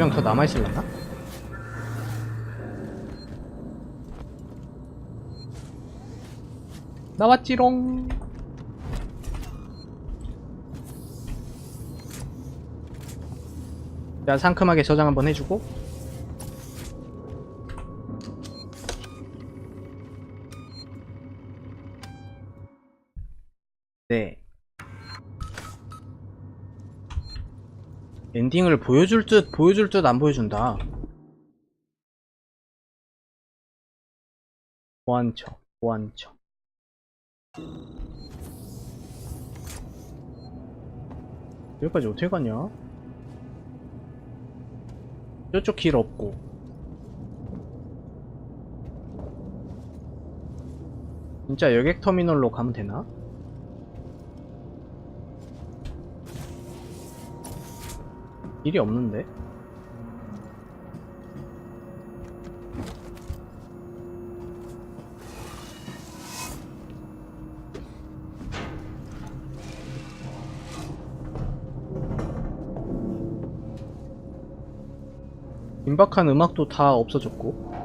명 더 남아있을라나? 나왔지롱. 자 상큼하게 저장 한번 해주고. 네 엔딩을 보여줄 듯 보여줄 듯 안 보여준다 보안청 보안청 여기까지 어떻게 가냐? 저쪽 길 없고 진짜 여객터미널로 가면 되나? 길이 없는데? 임박한 음악도 다 없어졌고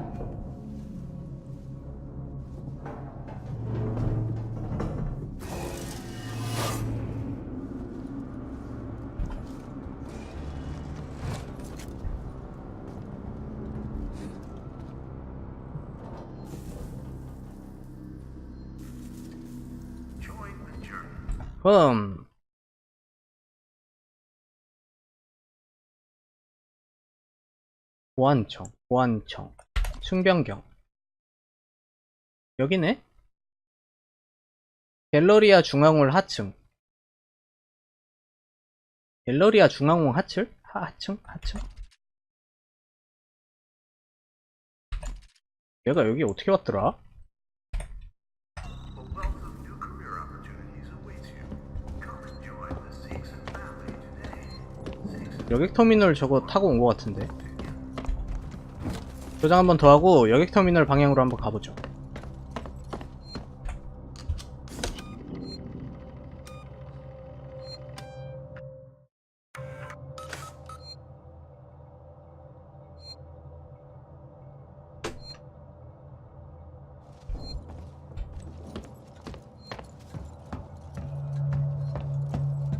그럼 보안청, 보안청, 승변경. 여기네? 갤러리아 중앙홀 하층. 갤러리아 중앙홀 하층? 하, 하층? 하층? 얘가 여기 어떻게 왔더라? 여객터미널 저거 타고 온 것 같은데. 저장 한 번 더 하고 여객터미널 방향으로 한번 가보죠.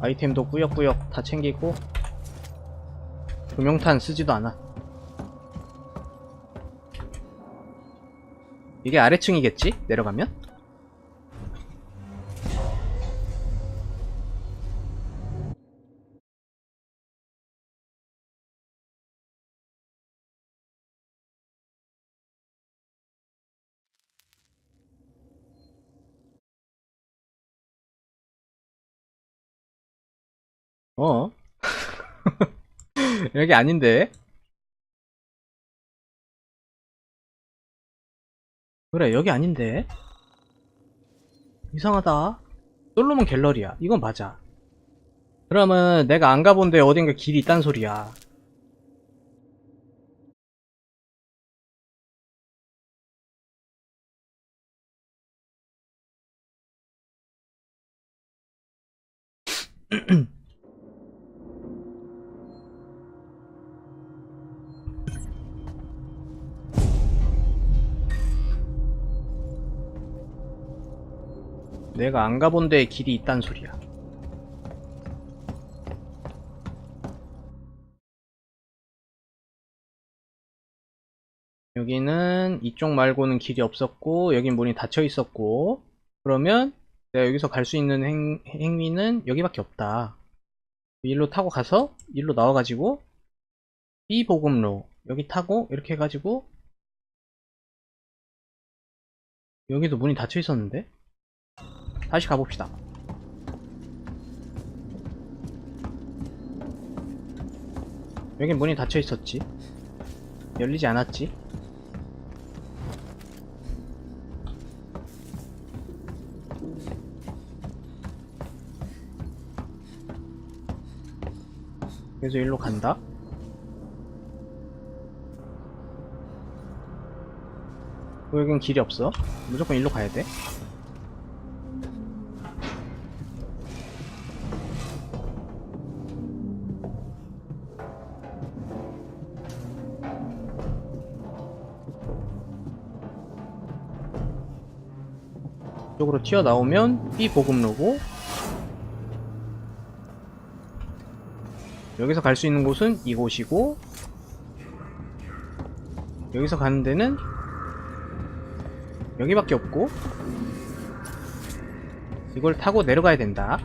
아이템도 꾸역꾸역 다 챙기고 조명탄 쓰지도 않아 이게 아래층이겠지? 내려가면? 어? 여기 아닌데? 그래 여기 아닌데? 이상하다. 솔로몬 갤러리야. 이건 맞아. 그러면 내가 안 가본 데 어딘가 길이 있단 소리야 내가 안 가본 데에 길이 있단 소리야. 여기는 이쪽 말고는 길이 없었고 여긴 문이 닫혀 있었고 그러면 내가 여기서 갈 수 있는 행, 행위는 여기밖에 없다. 일로 타고 가서 일로 나와 가지고 B 보급로 여기 타고 이렇게 해가지고 여기도 문이 닫혀 있었는데 다시 가봅시다. 여긴 문이 닫혀 있었지? 열리지 않았지? 그래서 일로 간다? 어, 여긴 길이 없어? 무조건 일로 가야 돼 쪽으로 튀어나오면 B 보급로고. 여기서 갈 수 있는 곳은 이곳이고 여기서 가는 데는 여기밖에 없고 이걸 타고 내려가야 된다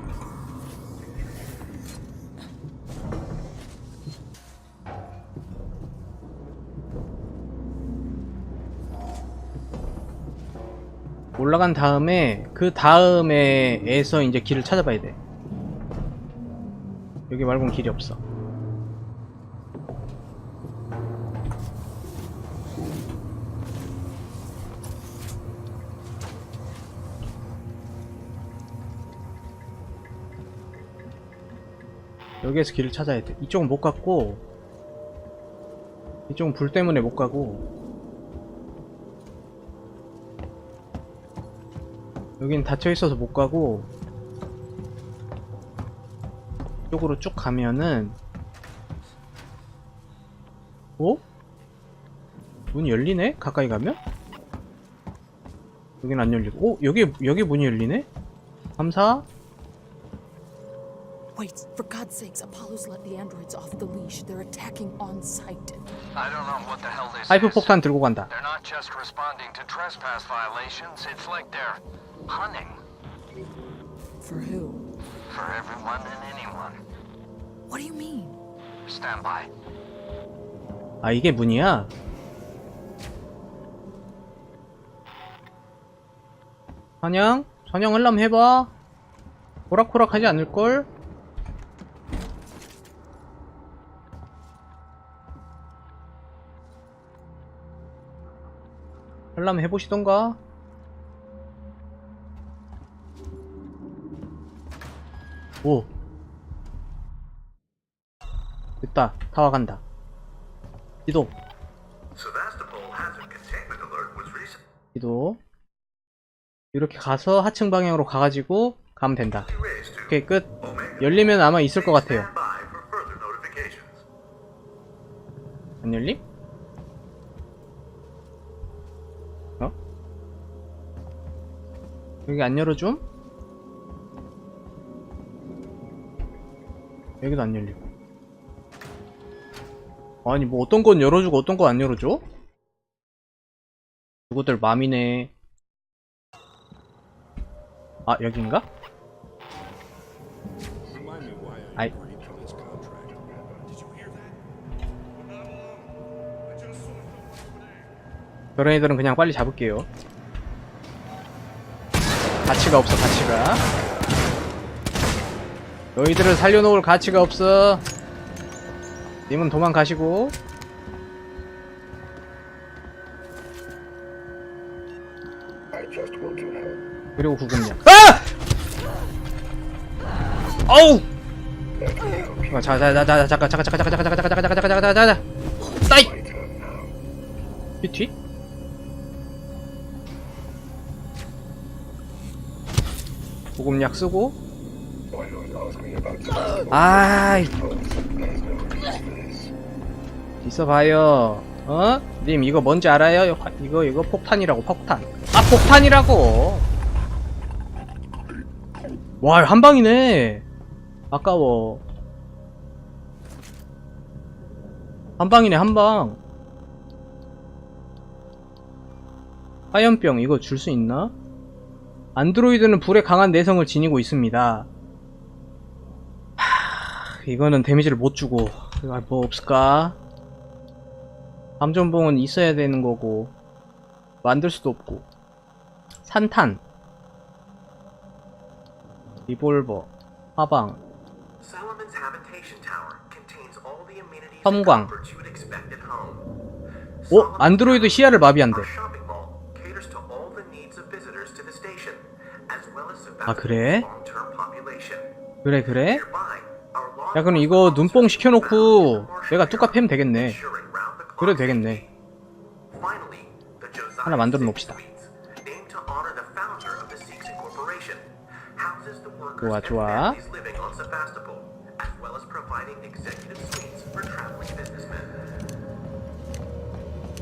올라간 다음에 그 다음에에서 이제 길을 찾아봐야 돼. 여기 말고는 길이 없어. 여기에서 길을 찾아야 돼. 이쪽은 못 갔고, 이쪽은 불 때문에 못 가고, 여긴 닫혀 있어서 못 가고 이쪽으로 쭉 가면은 어? 문이 열리네? 가까이 가면? 여긴 안 열리고 오! 여기 여기 문이 열리네? 감사 Wait, for God's sakes, Apollo's let the androids off the leash. They're attacking on sight. I don't know what the hell this is. 폭탄 들고 간다 They're not just responding to trespass violations, it's like they're hunting For who? for everyone and anyone. What do you mean? Stand by. 아 이게 문이야? 사냥? 사냥 하려면 해봐 호락호락 하지 않을걸? 하려면 해보시던가 오 됐다 다 와간다 이동 Sevastopol hazard containment alert was recently 기도 이렇게 가서 하층 방향으로 가가지고 가면 된다 오케이 끝. 열리면 아마 있을 것 같아요. 안 열림? 어? 여기 안 열어줌? 여기도 안 열리고 아니 뭐 어떤 건 열어주고 어떤 건 안 열어줘? 그것들 맘이네 아 여긴가? 아이 저런 애들은 그냥 빨리 잡을게요. 가치가 없어, 가치가. 너희들을 살려놓을 가치가 없어. 님은 도망가시고. 그리고 구급량. 아! 어우! 아, 자, 자, 자, 자, 잠깐, 잠깐, 잠깐, 잠깐, 잠깐, 잠깐, 잠깐, 잠깐, 잠깐, 잠깐, 잠깐, 잠깐, 따이! 삐튀? 보급약 쓰고 아이 있어봐요 어? 님 이거 뭔지 알아요? 화- 이거 이거 폭탄이라고 폭탄 아 폭탄이라고 와 한방이네 아까워 한방이네 한방 화염병 이거 줄 수 있나? 안드로이드는 불에 강한 내성을 지니고 있습니다. 하, 이거는 데미지를 못 주고 아, 뭐 없을까? 감전봉은 있어야 되는 거고 만들 수도 없고 산탄 리볼버 화방 섬광. 오 안드로이드 시야를 마비한대 아, 그래? 그래 그래? 야 그럼 이거 눈뽕 시켜놓고 내가 뚜까 패면 되겠네. 그래도 되겠네. 하나 만들어 놓읍시다. 좋아 좋아.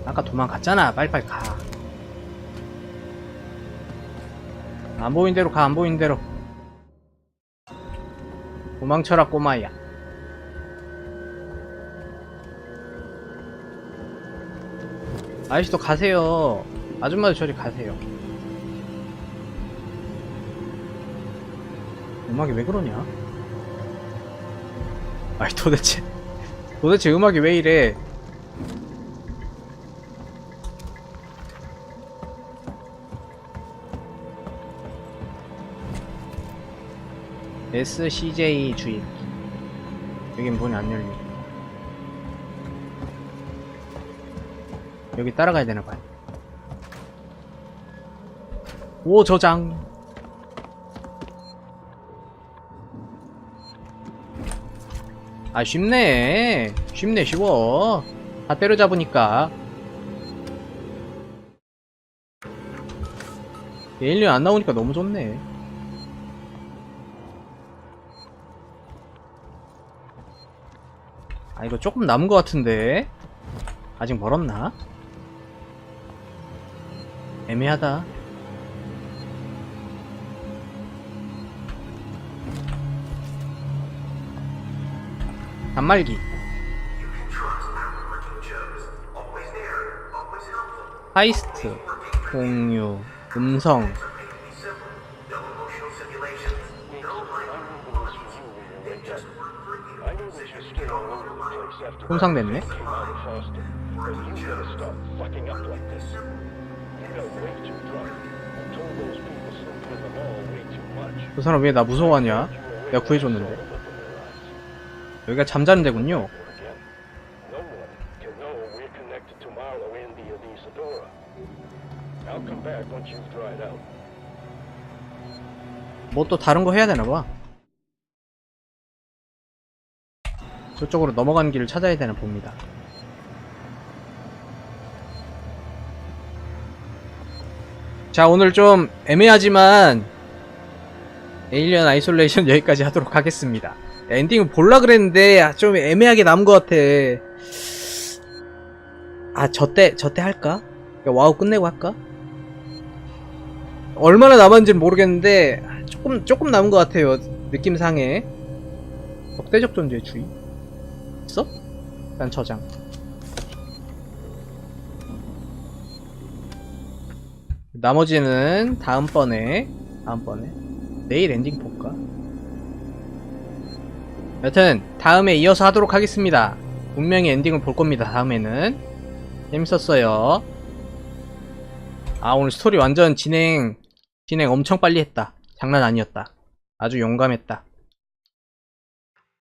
아까 도망갔잖아. 빨리빨리 가 안 보인 대로 가 안 보인 대로. 도망쳐라, 꼬마야. 아저씨도 가세요. 아줌마도 저리 가세요. 음악이 왜 그러냐? 아니 도대체 도대체 음악이 왜 이래? SCJ 주입 여긴 문이 안 열리네 여기 따라가야 되나 봐요 오 저장. 아 쉽네. 쉽네 쉬워. 다 때려잡으니까. 에일리언 안 나오니까 너무 좋네 아 이거 조금 남은 것 같은데 아직 멀었나? 애매하다 단말기. 하이스트 공유 음성 손상됐네. 그 사람 왜 나 무서워하냐 내가 구해줬는데 여기가 잠자는 데군요. 뭐 또 다른 거 해야 되나 봐 저쪽으로 넘어가는 길을 찾아야 되나 봅니다. 자 오늘 좀 애매하지만 에일리언 아이솔레이션 여기까지 하도록 하겠습니다. 엔딩을 볼라 그랬는데 아, 좀 애매하게 남은 것 같아. 아 저때 저때 할까? 와우 끝내고 할까? 얼마나 남았는지는 모르겠는데 아, 조금 조금 남은 것 같아요 느낌상에. 적대적 존재 주의 있어? 일단 저장. 나머지는 다음번에 다음번에? 내일 엔딩 볼까? 여튼 다음에 이어서 하도록 하겠습니다. 분명히 엔딩을 볼 겁니다 다음에는. 재밌었어요. 아 오늘 스토리 완전 진행 진행 엄청 빨리 했다. 장난 아니었다. 아주 용감했다